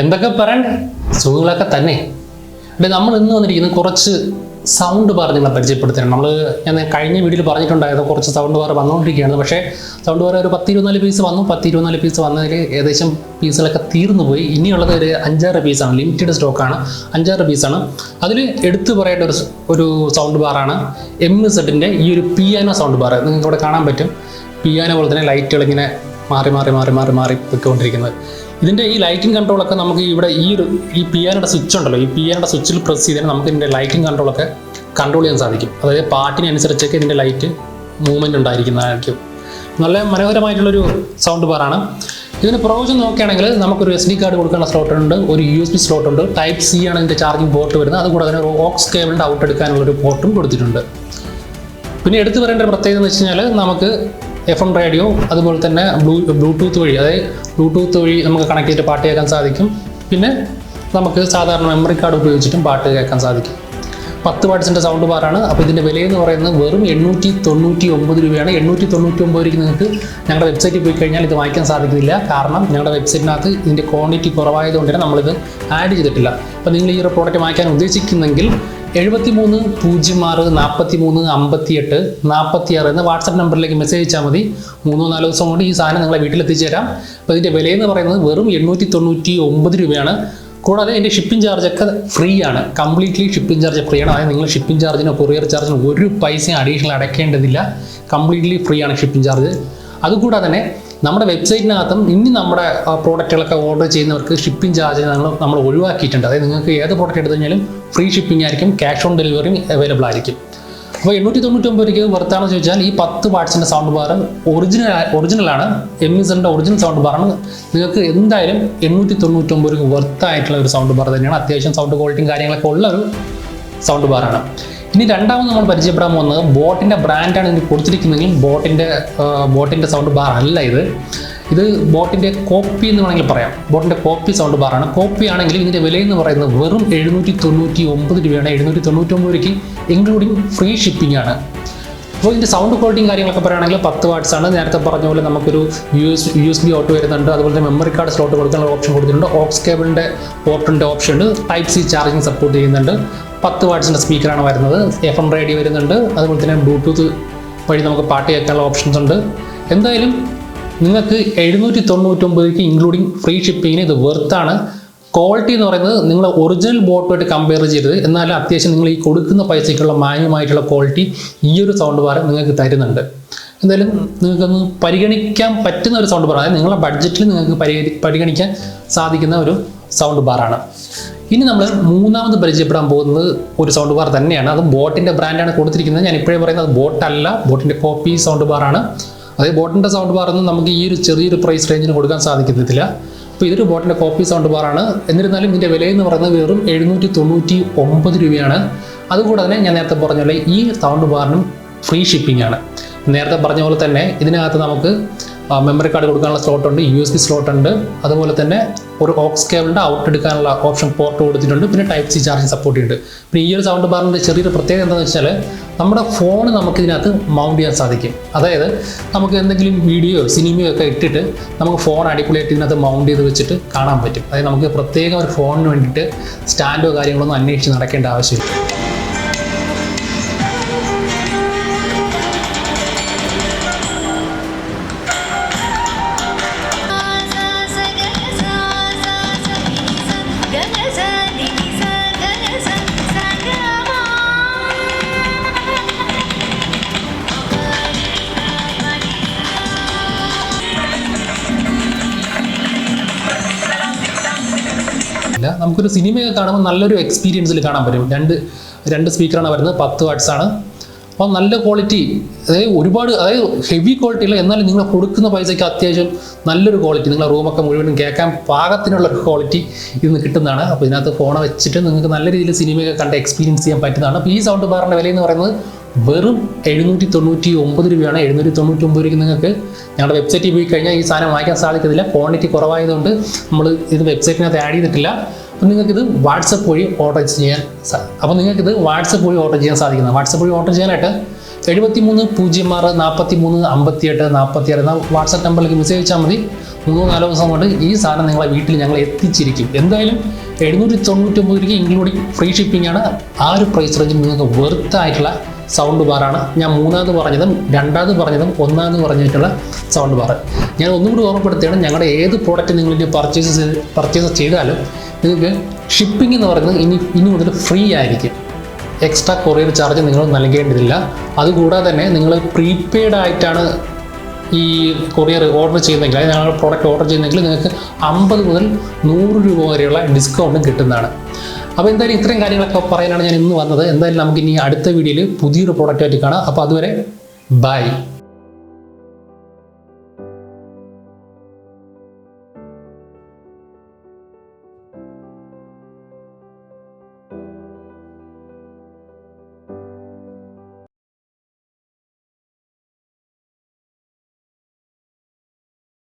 എന്തൊക്കെ പറയണ്ടേ സുഖങ്ങളൊക്കെ തന്നെ. അല്ലെ നമ്മൾ ഇന്ന് വന്നിരിക്കുന്നത് കുറച്ച് സൗണ്ട് ബാർ നിങ്ങളെ പരിചയപ്പെടുത്തണം. നമ്മൾ ഞാൻ കഴിഞ്ഞ വീഡിയോയിൽ പറഞ്ഞിട്ടുണ്ടായത് കുറച്ച് സൗണ്ട് ബാർ വന്നുകൊണ്ടിരിക്കുകയാണ് പക്ഷേ സൗണ്ട് ബാർ ഒരു പത്ത് ഇരുപത്തിനാല് പീസ് വന്നു. പത്ത് ഇരുപത്തിനാല് പീസ് വന്നതിൽ ഏകദേശം പീസുകളൊക്കെ തീർന്നു പോയി. ഇനിയുള്ളത് ഒരു അഞ്ചാറ് പീസാണ് ലിമിറ്റഡ് സ്റ്റോക്കാണ് അഞ്ചാറ് പീസാണ് അതിൽ എടുത്തു പറയേണ്ട ഒരു ഒരു സൗണ്ട് ബാറാണ് എം സെഡിന്റെ ഈ ഒരു പിയാനോ സൗണ്ട് ബാർ നിങ്ങൾക്ക് ഇവിടെ കാണാൻ പറ്റും. പിയാനോ പോലെ തന്നെ ലൈറ്റുകൾ ഇങ്ങനെ മാറി മാറി മാറി മാറി മാറി പൊയ്ക്കൊണ്ടിരിക്കുന്നത്. ഇതിന്റെ ഈ ലൈറ്റിംഗ് കൺട്രോളൊക്കെ നമുക്ക് ഇവിടെ ഈ ഒരു ഈ പിയാനോയുടെ സ്വിച്ച് ഉണ്ടല്ലോ. ഈ പിയാനോയുടെ സ്വിച്ചിൽ പ്രസ് ചെയ്താൽ നമുക്ക് ഇതിന്റെ ലൈറ്റിംഗ് കൺട്രോളൊക്കെ കൺട്രോൾ ചെയ്യാൻ സാധിക്കും. അതായത് പാട്ടിനനുസരിച്ചൊക്കെ ഇതിന്റെ ലൈറ്റ് മൂവ്മെന്റ് ഉണ്ടായിരിക്കുന്നതായിരിക്കും. നല്ല മനോഹരമായിട്ടുള്ളൊരു സൗണ്ട് ബാറാണ് ഇതിന് പ്രൊവിഷൻ നോക്കുകയാണെങ്കിൽ നമുക്കൊരു എസ് ഡി കാർഡ് കൊടുക്കാനുള്ള സ്ലോട്ട് ഉണ്ട് ഒരു യു എസ് ബി സ്ലോട്ട് ഉണ്ട് ടൈപ്പ് സി ആണ് ഇതിന്റെ ചാർജിങ് പോർട്ട് വരുന്നത്. അതുകൂടാതെ തന്നെ ഒരു ഓക്സ് കേബിളിന്റെ ഔട്ട് എടുക്കാനുള്ള ഒരു പോർട്ടും കൊടുത്തിട്ടുണ്ട്. പിന്നെ എടുത്തു പറയേണ്ട പ്രത്യേകത എന്ന് വെച്ച് കഴിഞ്ഞാൽ നമുക്ക് എഫ് എം റേഡിയോ അതുപോലെ തന്നെ ബ്ലൂ ബ്ലൂടൂത്ത് വഴി അതായത് ബ്ലൂടൂത്ത് വഴി നമുക്ക് കണക്ട് ചെയ്തിട്ട് പാട്ട് കേൾക്കാൻ സാധിക്കും. പിന്നെ നമുക്ക് സാധാരണ മെമ്മറി കാർഡ് ഉപയോഗിച്ചിട്ടും പാട്ട് കേൾക്കാൻ സാധിക്കും. പത്ത് വാട്ട്സിന്റെ സൗണ്ട് ബാറാണ് അപ്പോൾ ഇതിന്റെ വിലയെന്ന് പറയുന്നത് വെറും എണ്ണൂറ്റി തൊണ്ണൂറ്റി ഒമ്പത് രൂപയാണ്. എണ്ണൂറ്റി തൊണ്ണൂറ്റി ഒമ്പത് രൂപയ്ക്ക് നിങ്ങൾക്ക് ഞങ്ങളുടെ വെബ്സൈറ്റിൽ പോയി കഴിഞ്ഞാൽ ഇത് വാങ്ങിക്കാൻ സാധിക്കുന്നില്ല കാരണം ഞങ്ങളുടെ വെബ്സൈറ്റിനകത്ത് ഇതിന്റെ ക്വാണ്ടിറ്റി കുറവായതുകൊണ്ട് തന്നെ നമ്മളിത് ആഡ് ചെയ്തിട്ടില്ല. അപ്പോൾ നിങ്ങൾ ഈ ഒരു പ്രോഡക്റ്റ് വാങ്ങിക്കാൻ ഉദ്ദേശിക്കുന്നെങ്കിൽ എഴുപത്തി മൂന്ന് പൂജ്യം ആറ് നാൽപ്പത്തി മൂന്ന് അമ്പത്തി എട്ട് നാൽപ്പത്തി ആറ് എന്ന വാട്സപ്പ് നമ്പറിലേക്ക് മെസ്സേജ് അയച്ചാൽ മതി. മൂന്നോ നാലോ ദിവസം കൊണ്ട് ഈ സാധനം നിങ്ങളെ വീട്ടിൽ എത്തിച്ചേരാം അപ്പോൾ ഇതിന്റെ വിലയെന്ന് പറയുന്നത് വെറും എണ്ണൂറ്റി തൊണ്ണൂറ്റി ഒമ്പത് രൂപയാണ്. കൂടാതെ എന്റെ ഷിപ്പിംഗ് ചാർജൊക്കെ ഫ്രീ ആണ് കംപ്ലീറ്റ്ലി ഷിപ്പിംഗ് ചാർജ് ഫ്രീ ആണ് അതായത് നിങ്ങൾ ഷിപ്പിംഗ് ചാർജിനോ കൊറിയർ ചാർജിനോ ഒരു പൈസയും അഡീഷണൽ അടയ്ക്കേണ്ടതില്ല. കംപ്ലീറ്റ്ലി ഫ്രീ ആണ് ഷിപ്പിംഗ് ചാർജ് അതുകൂടാതെ തന്നെ നമ്മുടെ വെബ്സൈറ്റിനകത്തും ഇനി നമ്മുടെ പ്രോഡക്റ്റുകളൊക്കെ ഓർഡർ ചെയ്യുന്നവർക്ക് ഷിപ്പിംഗ് ചാർജ് നമ്മൾ നമ്മൾ ഒഴിവാക്കിയിട്ടുണ്ട്. അതായത് നിങ്ങൾക്ക് ഏത് പ്രോഡക്റ്റ് എടുത്തു കഴിഞ്ഞാലും ഫ്രീ ഷിപ്പിംഗ് ആയിരിക്കും ക്യാഷ് ഓൺ ഡെലിവറിയും അവൈലബിൾ ആയിരിക്കും. അപ്പോൾ എണ്ണൂറ്റി തൊണ്ണൂറ്റൊമ്പത് രൂപയ്ക്ക് വെറുത്താണെന്ന് ചോദിച്ചാൽ ഈ പത്ത് വാട്സിന്റെ സൗണ്ട് ബാർ ഒറിജിനൽ ഒറിജിനലാണ് എം ഒറിജിനൽ സൗണ്ട് ബാറാണ് നിങ്ങൾക്ക് എന്തായാലും എണ്ണൂറ്റി തൊണ്ണൂറ്റൊമ്പത് രൂപ വെർത്തായിട്ടുള്ള ഒരു സൗണ്ട് ബാർ തന്നെയാണ്. അത്യാവശ്യം സൗണ്ട് ക്വാളിറ്റിയും കാര്യങ്ങളൊക്കെ ഉള്ള ഒരു സൗണ്ട് ബാറാണ് ഇനി രണ്ടാമത് നമ്മൾ പരിചയപ്പെടാൻ പോകുന്നത് ബോട്ടിന്റെ ബ്രാൻഡാണ് ഇതിന് കൊടുത്തിരിക്കുന്നതെങ്കിൽ ബോട്ടിന്റെ ബോട്ടിന്റെ സൗണ്ട് ബാർ അല്ല ഇത്. ഇത് ബോട്ടിന്റെ കോപ്പി എന്ന് വേണമെങ്കിൽ പറയാം. ബോട്ടിന്റെ കോപ്പി സൗണ്ട് ബാറാണ് കോപ്പി ആണെങ്കിൽ ഇതിന്റെ വില എന്ന് പറയുന്നത് വെറും എഴുന്നൂറ്റി തൊണ്ണൂറ്റി ഒമ്പത് രൂപയാണ്. എഴുന്നൂറ്റി തൊണ്ണൂറ്റി ഒമ്പത് രൂപയ്ക്ക് ഇൻക്ലൂഡിങ് ഫ്രീ ഷിപ്പിംഗ് ആണ്. അപ്പോൾ ഇതിന്റെ സൗണ്ട് ക്വാളിറ്റിയും കാര്യങ്ങളൊക്കെ പറയുകയാണെങ്കിൽ പത്ത് വാട്ട്സ് ആണ്. നേരത്തെ പറഞ്ഞ പോലെ നമുക്കൊരു U S U S B out വരുന്നുണ്ട്. അതുപോലെ തന്നെ മെമ്മറി കാർഡ് സ്ലോട്ട് കൊടുക്കാനുള്ള ഓപ്ഷൻ കൊടുത്തിട്ടുണ്ട്. ഓക്സ് കേബിളിന്റെ പോർട്ടിന്റെ ഓപ്ഷൻ ഉണ്ട്. ടൈപ്പ് സി ചാർജിങ് സപ്പോർട്ട് ചെയ്യുന്നുണ്ട്. പത്ത് വാട്ട്സിന്റെ സ്പീക്കറാണ് വരുന്നത്. എഫ് എം റേഡിയോ വരുന്നുണ്ട്. അതുപോലെ തന്നെ ബ്ലൂടൂത്ത് വഴി നമുക്ക് പാട്ട് കേൾക്കാനുള്ള ഓപ്ഷൻസ് ഉണ്ട്. എന്തായാലും നിങ്ങൾക്ക് എഴുന്നൂറ്റി തൊണ്ണൂറ്റൊമ്പതിലേക്ക് ഇൻക്ലൂഡിങ് ഫ്രീ ഷിപ്പിങ്ങിന് ഇത് വെർത്താണ്. ക്വാളിറ്റി എന്ന് പറയുന്നത് നിങ്ങൾ ഒറിജിനൽ ബോട്ടുമായിട്ട് കമ്പയർ ചെയ്തത് എന്നാൽ അത്യാവശ്യം നിങ്ങൾ ഈ കൊടുക്കുന്ന പൈസയ്ക്കുള്ള മാന്യമായിട്ടുള്ള ക്വാളിറ്റി ഈ ഒരു സൗണ്ട് ബാർ നിങ്ങൾക്ക് തരുന്നുണ്ട്. എന്തായാലും നിങ്ങൾക്കൊന്ന് പരിഗണിക്കാൻ പറ്റുന്ന ഒരു സൗണ്ട് ബാർ അതായത് നിങ്ങളുടെ ബഡ്ജറ്റിൽ നിങ്ങൾക്ക് പരിഗണി പരിഗണിക്കാൻ സാധിക്കുന്ന ഒരു സൗണ്ട് ബാറാണ്. ഇനി നമ്മൾ മൂന്നാമത് പരിചയപ്പെടാൻ പോകുന്നത് ഒരു സൗണ്ട് ബാർ തന്നെയാണ്. അത് ബോട്ടിന്റെ ബ്രാൻഡാണ് കൊടുത്തിരിക്കുന്നത്. ഞാൻ ഇപ്പോഴേ പറയുന്നത് ബോട്ട് അല്ല ബോട്ടിന്റെ കോപ്പി സൗണ്ട് ബാറാണ് അതായത് ബോട്ടിന്റെ സൗണ്ട് ബാർ ബാറൊന്നും നമുക്ക് ഈ ഒരു ചെറിയൊരു പ്രൈസ് റേഞ്ചിന് കൊടുക്കാൻ സാധിക്കത്തില്ല. അപ്പോൾ ഇതൊരു ബോട്ടിന്റെ കോപ്പി സൗണ്ട് ബാറാണ് എന്നിരുന്നാലും ഇതിന്റെ വില എന്ന് പറയുന്നത് വെറും എഴുന്നൂറ്റി തൊണ്ണൂറ്റി ഒമ്പത് രൂപയാണ്. അതുകൂടാതെ തന്നെ ഞാൻ നേരത്തെ പറഞ്ഞ പോലെ ഈ സൗണ്ട് ബാറിനും ഫ്രീ ഷിപ്പിംഗ് ആണ്. നേരത്തെ പറഞ്ഞ പോലെ തന്നെ ഇതിനകത്ത് നമുക്ക് മെമ്മറി കാർഡ് കൊടുക്കാനുള്ള സ്ലോട്ട് ഉണ്ട് യു എസ് ബി സ്ലോട്ട് ഉണ്ട്. അതുപോലെ തന്നെ ഒരു ഓക്സ് കേബിളിന്റെ ഔട്ട് എടുക്കാനുള്ള ഓപ്ഷൻ പോർട്ട് കൊടുത്തിട്ടുണ്ട്. പിന്നെ ടൈപ്പ് സി ചാർജിങ് സപ്പോർട്ട് ഉണ്ട്. പിന്നെ ഈ ഒരു സൗണ്ട് ബാറിന്റെ ചെറിയൊരു പ്രത്യേകത എന്താണെന്ന് വെച്ചാൽ നമ്മുടെ ഫോൺ നമുക്ക് ഇതിനകത്ത് മൗണ്ട് ചെയ്യാൻ സാധിക്കും. അതായത് നമുക്ക് എന്തെങ്കിലും വീഡിയോ സിനിമയോ ഒക്കെ ഇട്ടിട്ട് നമുക്ക് ഫോൺ അടിപൊളിയായിട്ട് ഇതിനകത്ത് മൗണ്ട് ചെയ്ത് വെച്ചിട്ട് കാണാൻ പറ്റും. അതായത് നമുക്ക് പ്രത്യേകം ഒരു ഫോണിന് വേണ്ടിയിട്ട് സ്റ്റാൻഡോ കാര്യങ്ങളൊന്നും അന്വേഷിച്ച് നടക്കേണ്ട ആവശ്യമില്ല. ഇല്ല നമുക്കൊരു സിനിമയൊക്കെ കാണുമ്പോൾ നല്ലൊരു എക്സ്പീരിയൻസിൽ കാണാൻ പറ്റും. രണ്ട് രണ്ട് സ്പീക്കറാണ് വരുന്നത്. പത്ത് ആണ്. അപ്പോൾ നല്ല ക്വാളിറ്റി അതായത് ഒരുപാട് അതായത് ഹെവി ക്വാളിറ്റി ഇല്ല എന്നാലും നിങ്ങൾ കൊടുക്കുന്ന പൈസയ്ക്ക് അത്യാവശ്യം നല്ലൊരു ക്വാളിറ്റി നിങ്ങളുടെ റൂമൊക്കെ മുഴുവനും കേൾക്കാൻ പാകത്തിനുള്ള ക്വാളിറ്റി ഇന്ന് കിട്ടുന്നതാണ്. അപ്പോൾ ഇതിനകത്ത് ഫോൺ വെച്ചിട്ട് നിങ്ങൾക്ക് നല്ല രീതിയിൽ സിനിമയൊക്കെ കണ്ട് എക്സ്പീരിയൻസ് ചെയ്യാൻ പറ്റുന്നതാണ്. അപ്പോൾ ഈ സൗണ്ട് ബാറിന്റെ വില എന്ന് പറയുന്നത് വെറും എഴുന്നൂറ്റി തൊണ്ണൂറ്റി ഒമ്പത് രൂപയാണ്. എഴുന്നൂറ്റി തൊണ്ണൂറ്റി ഒമ്പത് രൂപയ്ക്ക് നിങ്ങൾക്ക് ഞങ്ങളുടെ വെബ്സൈറ്റിൽ പോയി കഴിഞ്ഞാൽ ഈ സാധനം വാങ്ങിക്കാൻ സാധിക്കത്തില്ല. ക്വാണ്ടിറ്റി കുറവായതുകൊണ്ട് നമ്മൾ ഇത് വെബ്സൈറ്റിനകത്ത് ആഡ് ചെയ്തിട്ടില്ല. അപ്പോൾ നിങ്ങൾക്കിത് വാട്സപ്പ് വഴി ഓർഡർ ചെയ്യാൻ സാധിക്കും അപ്പോൾ നിങ്ങൾക്കിത് വാട്സപ്പ് വഴി ഓർഡർ ചെയ്യാൻ സാധിക്കുന്നത് വാട്സപ്പ് വഴി ഓർഡർ ചെയ്യാനായിട്ട് എഴുപത്തി മൂന്ന് പൂജ്യം ആറ് നാൽപ്പത്തി മൂന്ന് അമ്പത്തി എട്ട് നാൽപ്പത്തി ആറ് എന്ന വാട്സപ്പ് നമ്പറിലേക്ക് മെസ്സേജ് അയച്ചാൽ മതി. മൂന്നോ നാലോ ദിവസം കൊണ്ട് ഈ സാധനം നിങ്ങളെ വീട്ടിൽ ഞങ്ങൾ എത്തിച്ചിരിക്കും. എന്തായാലും എഴുന്നൂറ്റി തൊണ്ണൂറ്റൊമ്പത് രൂപയ്ക്ക് ഇൻക്ലൂഡിങ് ഫ്രീ ഷിപ്പിംഗ് ആണ്. ആ ഒരു പ്രൈസ് റേഞ്ചിൽ നിങ്ങൾക്ക് വെർത്ത് ആയിട്ടുള്ള സൗണ്ട് ബാറാണ് ഞാൻ മൂന്നാമത് പറഞ്ഞതും രണ്ടാമത് പറഞ്ഞതും ഒന്നാമത് പറഞ്ഞിട്ടുള്ള സൗണ്ട് ബാർ ഞാൻ ഒന്നും കൂടി ഓർമ്മപ്പെടുത്തുകയാണ് ഞങ്ങളുടെ ഏത് പ്രോഡക്റ്റ് നിങ്ങൾ പർച്ചേസ് പർച്ചേസ് ചെയ്താലും നിങ്ങൾക്ക് ഷിപ്പിംഗ് എന്ന് പറയുന്നത് ഇനി ഇനി മുതൽ ഫ്രീ ആയിരിക്കും. എക്സ്ട്രാ കൊറിയർ ചാർജ് നിങ്ങൾ നൽകേണ്ടതില്ല. അതുകൂടാതെ തന്നെ നിങ്ങൾ പ്രീപെയ്ഡ് ആയിട്ടാണ് ഈ കൊറിയർ ഓർഡർ ചെയ്യുന്നെങ്കിൽ അതായത് ഞങ്ങൾ പ്രോഡക്റ്റ് ഓർഡർ ചെയ്യുന്നെങ്കിൽ നിങ്ങൾക്ക് അമ്പത് മുതൽ നൂറ് രൂപ വരെയുള്ള ഡിസ്കൗണ്ട് കിട്ടുന്നതാണ്. അപ്പോൾ എന്തായാലും ഇത്രയും കാര്യങ്ങളൊക്കെ പറയാനാണ് ഞാൻ ഇന്ന് വന്നത്. എന്തായാലും നമുക്ക് ഇനി അടുത്ത വീഡിയോയിൽ പുതിയൊരു പ്രോഡക്റ്റായിട്ട് കാണാം. അപ്പോൾ അതുവരെ ബൈ